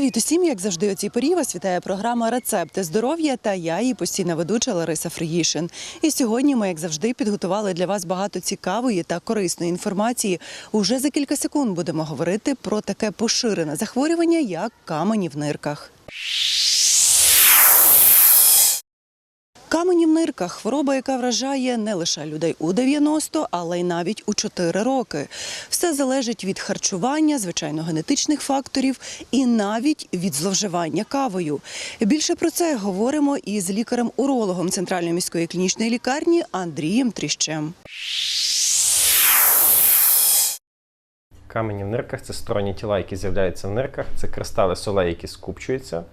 Привіт усім, як завжди, у цій порі вас вітає програма Рецепти здоров'я та я, її постійна ведуча Лариса Фригішин. І сьогодні ми, як завжди, підготували для вас багато цікавої та корисної інформації. Уже за кілька секунд будемо говорити про таке поширене захворювання, як камені в нирках. Камені в нирках хвороба, яка вражає не лише людей у 90, але й навіть у 4 роки. Все залежить від харчування, звичайно, генетичних факторів і навіть від зловживання кавою. Більше про це говоримо із лікарем-урологом Центральної міської клінічної лікарні Андрієм Тріщем. Камені в нирках це сторонні тіла, які з'являються в нирках. Це кристали солей, які скупчуються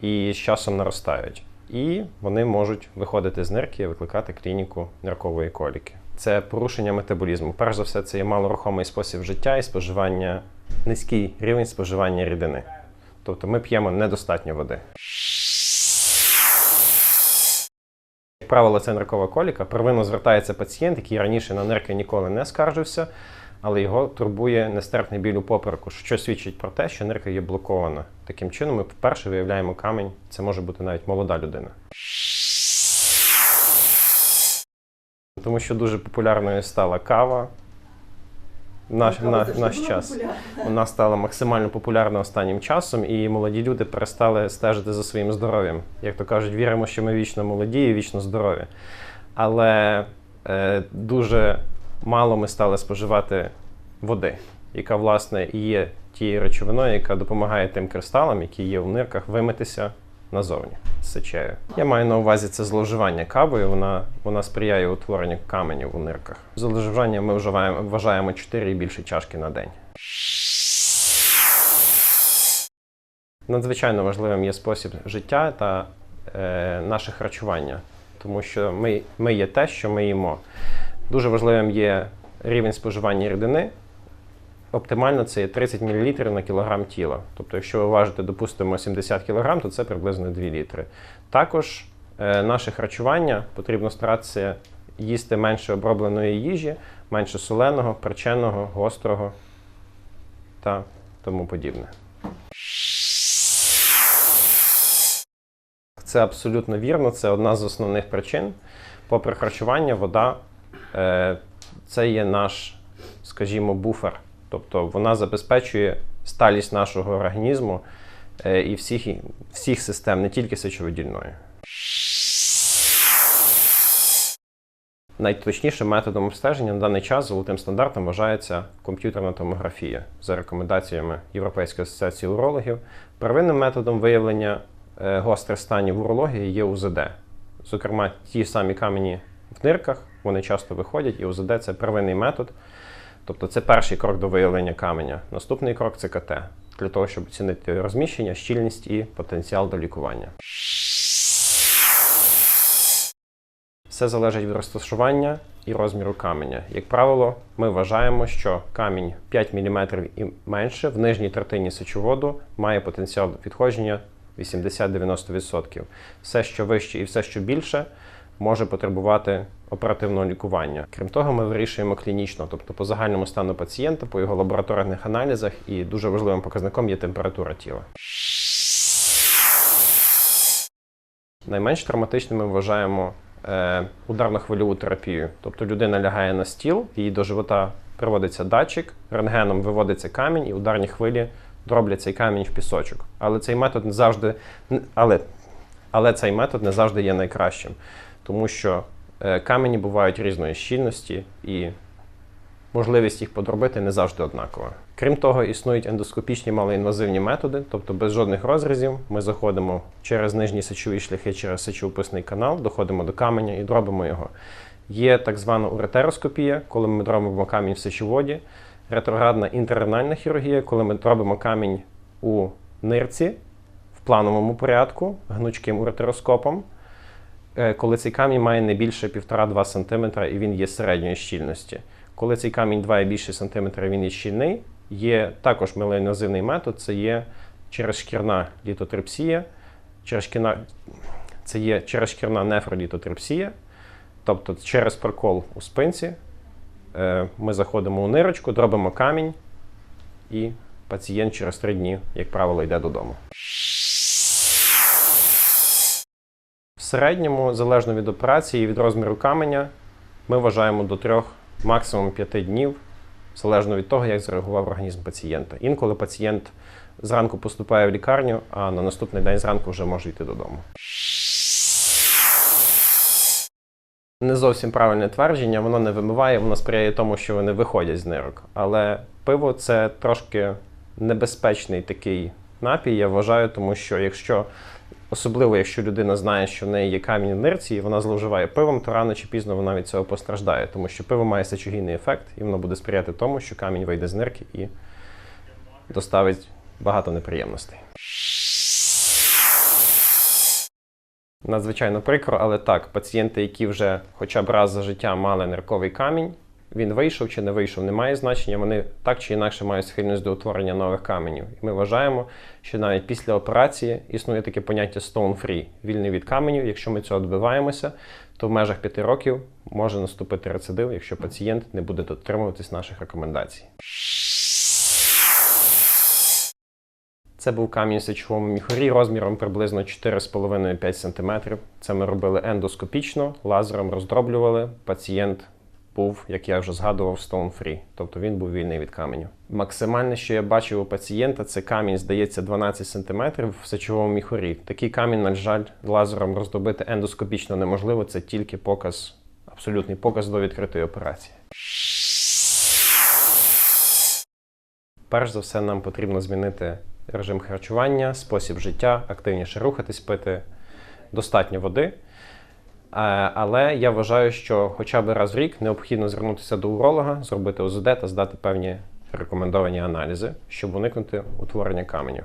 і з часом наростають. І вони можуть виходити з нирки і викликати клініку ниркової коліки. Це порушення метаболізму. Перш за все, це є малорухомий спосіб життя і споживання, низький рівень споживання рідини. Тобто ми п'ємо недостатньо води. Як правило, це ниркова коліка. Первинно звертається пацієнт, який раніше на нирки ніколи не скаржився, але його турбує нестерпний біль у попереку, що свідчить про те, що нирка є блокована. Таким чином, ми вперше виявляємо камінь. Це може бути навіть молода людина. Тому що дуже популярною стала кава. в Наш, на, наш час вона стала максимально популярна останнім часом, і молоді люди перестали стежити за своїм здоров'ям. Як то кажуть, віримо, що ми вічно молоді і вічно здорові. Але е, дуже мало ми стали споживати води, яка, власне, і є тією речовиною, яка допомагає тим кристалам, які є в нирках, вимитися назовні з сечею. Я маю на увазі це зловживання кавою. Вона, вона сприяє утворенню каменів у нирках. Зловживання ми вживаємо, вважаємо 4 і більше чашки на день. Надзвичайно важливим є спосіб життя та е, наше харчування, тому що ми, ми є те, що ми їмо. Дуже важливим є рівень споживання рідини. Оптимально це є 30 мл на кілограм тіла. Тобто, якщо ви важите, допустимо, 70 кг, то це приблизно 2 літри. Також е, наше харчування потрібно старатися їсти менше обробленої їжі, менше соленого, перченого, гострого та тому подібне. Це абсолютно вірно, це одна з основних причин. Попри харчування, вода це є наш, скажімо, буфер. Тобто вона забезпечує сталість нашого організму е, і всіх, всіх систем, не тільки сечовидільної. Найточнішим методом обстеження на даний час золотим стандартом вважається комп'ютерна томографія за рекомендаціями Європейської асоціації урологів. Первинним методом виявлення е, гострих станів урології є УЗД. Зокрема, ті самі камені в нирках, вони часто виходять, і УЗД це первинний метод. Тобто це перший крок до виявлення каменя. Наступний крок це КТ, для того, щоб оцінити розміщення, щільність і потенціал до лікування. Все залежить від розташування і розміру каменя. Як правило, ми вважаємо, що камінь 5 мм і менше в нижній третині сечоводу має потенціал відходження 80-90%. Все, що вище і все, що більше, може потребувати оперативного лікування. Крім того, ми вирішуємо клінічно, тобто по загальному стану пацієнта, по його лабораторних аналізах, і дуже важливим показником є температура тіла. Найменш травматичними вважаємо е, ударно-хвильову терапію. Тобто людина лягає на стіл, їй до живота приводиться датчик, рентгеном виводиться камінь, і ударні хвилі дроблять цей камінь в пісочок. Але цей метод не завжди, але, але цей метод не завжди є найкращим, тому що е, камені бувають різної щільності і можливість їх подробити не завжди однакова. Крім того, існують ендоскопічні малоінвазивні методи, тобто без жодних розрізів ми заходимо через нижні сечові шляхи, через сечовиписний канал, доходимо до каменя і дробимо його. Є так звана уретероскопія, коли ми дробимо камінь в сечоводі, ретроградна інтерренальна хірургія, коли ми дробимо камінь у нирці в плановому порядку гнучким уретероскопом, коли цей камінь має не більше 1,5-2 см і він є середньої щільності. Коли цей камінь 2 і більше сантиметра, він є щільний, є також мелеінвазивний метод, це є черезшкірна літотрипсія, черезшкірна, це є черезшкірна нефролітотрипсія, тобто через прокол у спинці е, ми заходимо у нирочку, дробимо камінь і пацієнт через три дні, як правило, йде додому. Середньому, залежно від операції і від розміру каменя, ми вважаємо до трьох, максимум п'яти днів, залежно від того, як зреагував організм пацієнта. Інколи пацієнт зранку поступає в лікарню, а на наступний день зранку вже може йти додому. Не зовсім правильне твердження, воно не вимиває, воно сприяє тому, що вони виходять з нирок. Але пиво це трошки небезпечний такий напій, я вважаю, тому що якщо, особливо якщо людина знає, що в неї є камінь в нирці, і вона зловживає пивом, то рано чи пізно вона від цього постраждає, тому що пиво має сечогінний ефект, і воно буде сприяти тому, що камінь вийде з нирки і доставить багато неприємностей. Надзвичайно прикро, але так, пацієнти, які вже хоча б раз за життя мали нирковий камінь, він вийшов чи не вийшов, не має значення. Вони так чи інакше мають схильність до утворення нових каменів. І ми вважаємо, що навіть після операції існує таке поняття stone free вільний від каменів. Якщо ми цього добиваємося, то в межах п'яти років може наступити рецидив, якщо пацієнт не буде дотримуватись наших рекомендацій. Це був камінь сечовому міхурі розміром приблизно 4,5-5 см. Це ми робили ендоскопічно, лазером роздроблювали. Пацієнт був, як я вже згадував, stone free, тобто він був вільний від каменю. Максимальне, що я бачив у пацієнта, це камінь, здається, 12 см в сечовому міхурі. Такий камінь, на жаль, лазером роздробити ендоскопічно неможливо. Це тільки показ, абсолютний показ до відкритої операції. Перш за все, нам потрібно змінити режим харчування, спосіб життя, активніше рухатись, пити достатньо води. Е, Але я вважаю, що хоча б раз в рік необхідно звернутися до уролога, зробити ОЗД та здати певні рекомендовані аналізи, щоб уникнути утворення каменів.